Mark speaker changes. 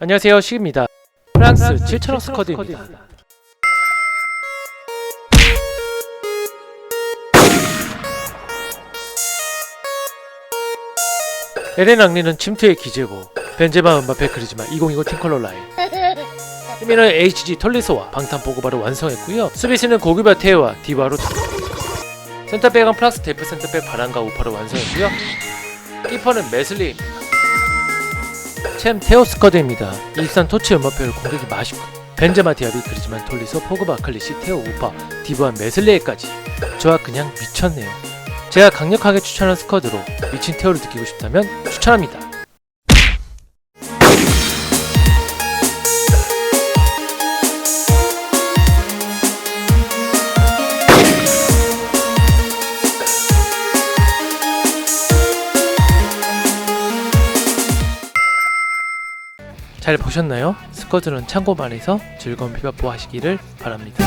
Speaker 1: 안녕하세요 시입니다. 프랑스 7천억 스쿼드입니다. 에렌 앙리는 침투의 기재고 벤제마 은바페 그리지마 2020 팀컬러 라인. 수비는 HG 톨리소와 방탄 보고바를 완성했고요. 수비수는 고규바 테오와 디바로 센터백은 플락스 데프 센터백 바란가 우파를 완성했고요. 키퍼는 메슬리입니다 챔 테오 스쿼드입니다. 일산 토치 음마표를 공격이 맛있고 벤제마 디아비 그리지만 톨리소 포그바 아클리시 테오 우파 디브한 메슬레에까지 좋아 그냥 미쳤네요. 제가 강력하게 추천한 스쿼드로 미친 테오를 느끼고 싶다면 추천합니다. 잘 보셨나요? 스쿼드는 참고만 해서 즐거운 피바포 하시기를 바랍니다.